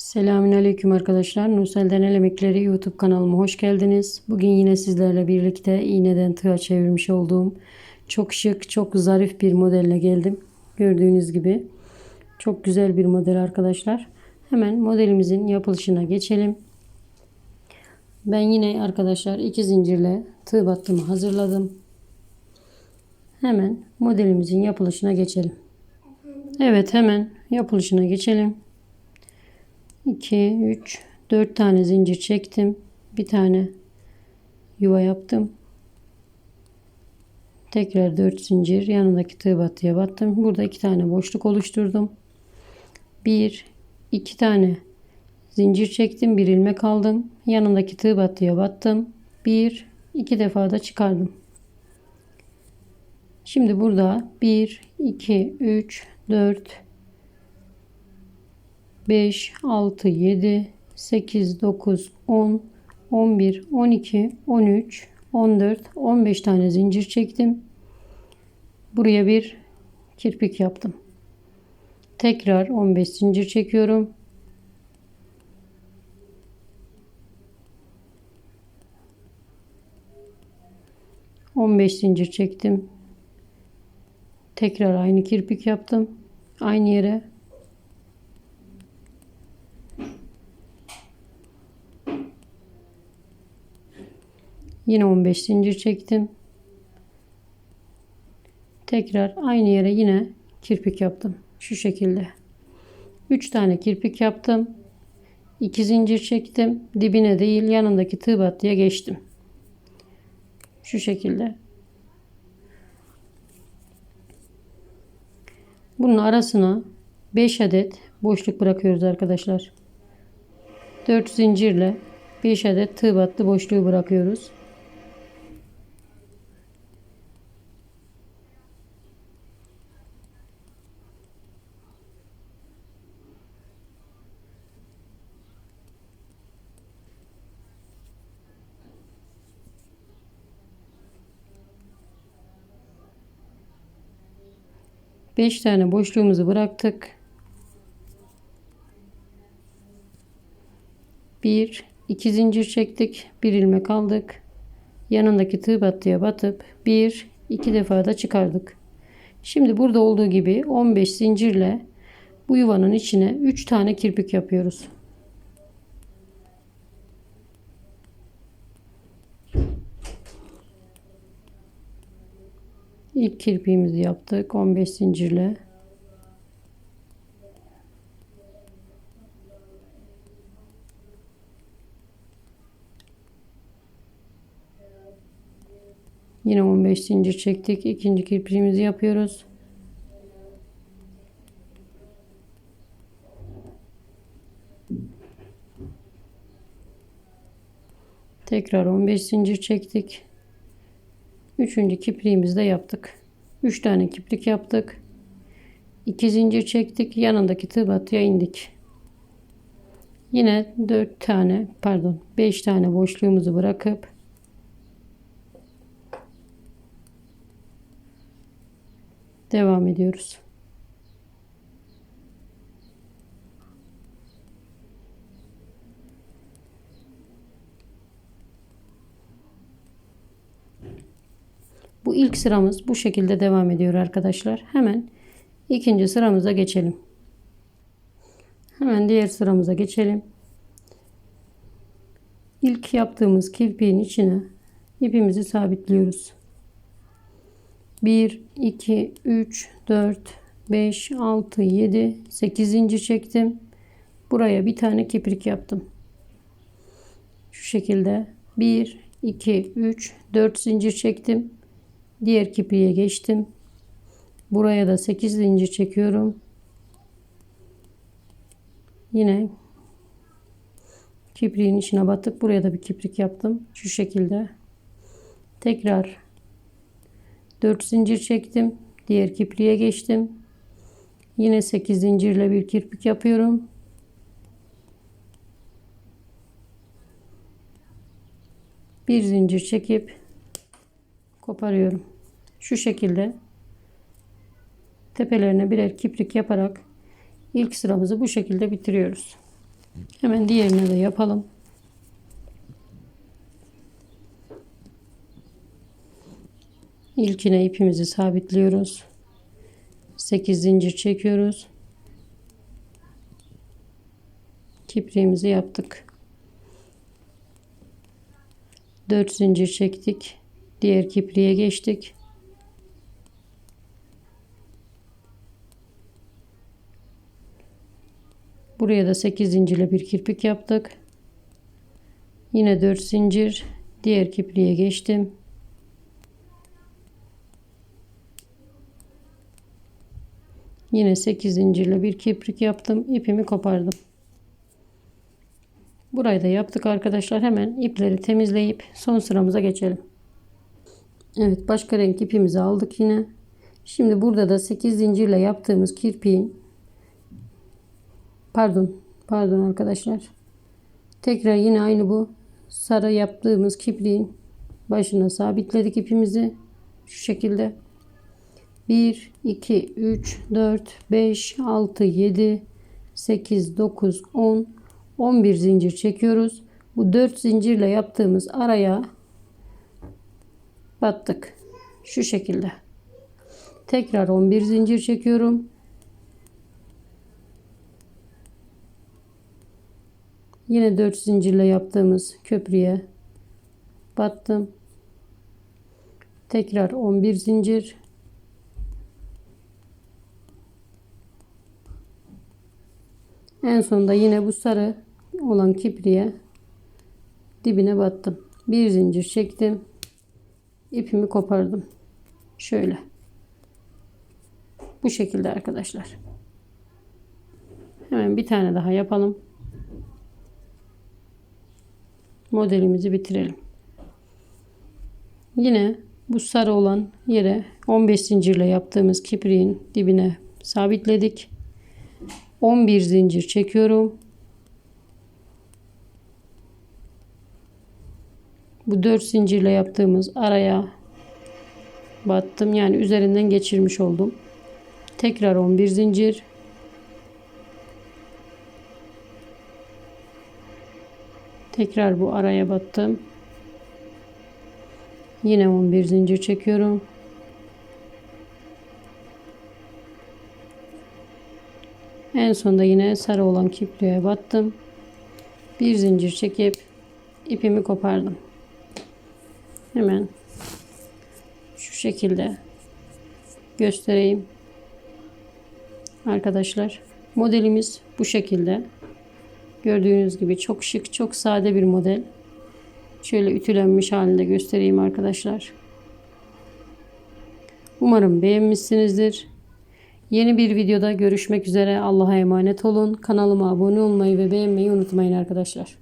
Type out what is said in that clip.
Selamünaleyküm arkadaşlar. Nursel'den El Emekleri YouTube kanalıma hoş geldiniz. Bugün yine sizlerle birlikte iğneden tığa çevirmiş olduğum çok şık, çok zarif bir modelle geldim. Gördüğünüz gibi çok güzel bir model arkadaşlar. Hemen modelimizin yapılışına geçelim. Ben yine arkadaşlar iki zincirle tığ battımı hazırladım. Hemen modelimizin yapılışına geçelim. Evet hemen yapılışına geçelim. 2, 3, 4 tane zincir çektim. Bir tane yuva yaptım. Tekrar 4 zincir yanındaki tığ battıya battım. Burada 2 tane boşluk oluşturdum. 1, 2 tane zincir çektim. Bir ilmek aldım. Yanındaki tığ battıya battım. 1, 2 defa da çıkardım. Şimdi burada 1, 2, 3, 4, 5, 6, 7, 8, 9, 10, 11, 12, 13, 14, 15 tane zincir çektim. Buraya bir kirpik yaptım. Tekrar 15 zincir çekiyorum. On beş zincir çektim. Tekrar aynı kirpik yaptım. Aynı yere Yine 15 zincir çektim. Tekrar aynı yere yine kirpik yaptım. Şu şekilde. 3 tane kirpik yaptım. 2 zincir çektim. Dibine değil yanındaki tığ battıya geçtim. Şu şekilde. Bunun arasına 5 adet boşluk bırakıyoruz arkadaşlar. 4 zincirle 5 adet tığ battı boşluğu bırakıyoruz. Beş tane boşluğumuzu bıraktık. Bir, iki zincir çektik. Bir ilmek aldık. Yanındaki tığ battıya batıp bir, iki defa da çıkardık. Şimdi burada olduğu gibi 15 zincirle bu yuvanın içine 3 tane kirpik yapıyoruz. İlk kirpiğimizi yaptık 15 zincirle. Yine 15 zincir çektik. İkinci kirpiğimizi yapıyoruz. Tekrar 15 zincir çektik. Üçüncü kipriğimizi de yaptık. 3 tane kiprik yaptık. 2 zincir çektik. Yanındaki tığ battıya indik. Yine 4 tane pardon 5 tane boşluğumuzu bırakıp devam ediyoruz. Bu ilk sıramız bu şekilde devam ediyor arkadaşlar. Hemen ikinci sıramıza geçelim. Hemen diğer sıramıza geçelim. İlk yaptığımız kirpiğin içine ipimizi sabitliyoruz. 1, 2, 3, 4, 5, 6, 7, 8 zincir çektim. Buraya bir tane kiprik yaptım. Şu şekilde 1, 2, 3, 4 zincir çektim. Diğer kipriğe geçtim. Buraya da 8 zincir çekiyorum. Yine kipriğin içine batıp buraya da bir kiprik yaptım. Şu şekilde. Tekrar 4 zincir çektim. Diğer kipriğe geçtim. Yine 8 zincirle bir kirpik yapıyorum. Bir zincir çekip koparıyorum. Şu şekilde tepelerine birer kiprik yaparak ilk sıramızı bu şekilde bitiriyoruz. Hemen diğerini de yapalım. İlkine ipimizi sabitliyoruz. 8 zincir çekiyoruz. Kipriğimizi yaptık. 4 zincir çektik. Diğer kipriğe geçtik. Buraya da 8 zincirle bir kirpik yaptık. Yine 4 zincir diğer kipriğe geçtim. Yine 8 zincirle bir kiprik yaptım. ipimi kopardım. Burayı da yaptık arkadaşlar. Hemen ipleri temizleyip son sıramıza geçelim. Evet başka renk ipimizi aldık yine. Şimdi burada da 8 zincirle yaptığımız kirpiğin pardon pardon arkadaşlar. Tekrar yine aynı bu sarı yaptığımız kipriğin başına sabitledik ipimizi. Şu şekilde 1, 2, 3, 4, 5, 6, 7, 8, 9, 10, 11 zincir çekiyoruz. Bu 4 zincirle yaptığımız araya battık. Şu şekilde. Tekrar 11 zincir çekiyorum. Yine 4 zincirle yaptığımız köprüye battım. Tekrar 11 zincir En sonunda yine bu sarı olan kipriye dibine battım. Bir zincir çektim. ipimi kopardım. Şöyle. Bu şekilde arkadaşlar. Hemen bir tane daha yapalım. Modelimizi bitirelim. Yine bu sarı olan yere 15 zincirle yaptığımız kipriğin dibine sabitledik. 11 zincir çekiyorum. Bu 4 zincirle yaptığımız araya battım. Yani üzerinden geçirmiş oldum. Tekrar 11 zincir. Tekrar bu araya battım. Yine 11 zincir çekiyorum. En sonunda yine sarı olan kipliğe battım. Bir zincir çekip ipimi kopardım. Hemen şu şekilde göstereyim. Arkadaşlar modelimiz bu şekilde. Gördüğünüz gibi çok şık, çok sade bir model. Şöyle ütülenmiş halinde göstereyim arkadaşlar. Umarım beğenmişsinizdir. Yeni bir videoda görüşmek üzere. Allah'a emanet olun. Kanalıma abone olmayı ve beğenmeyi unutmayın arkadaşlar.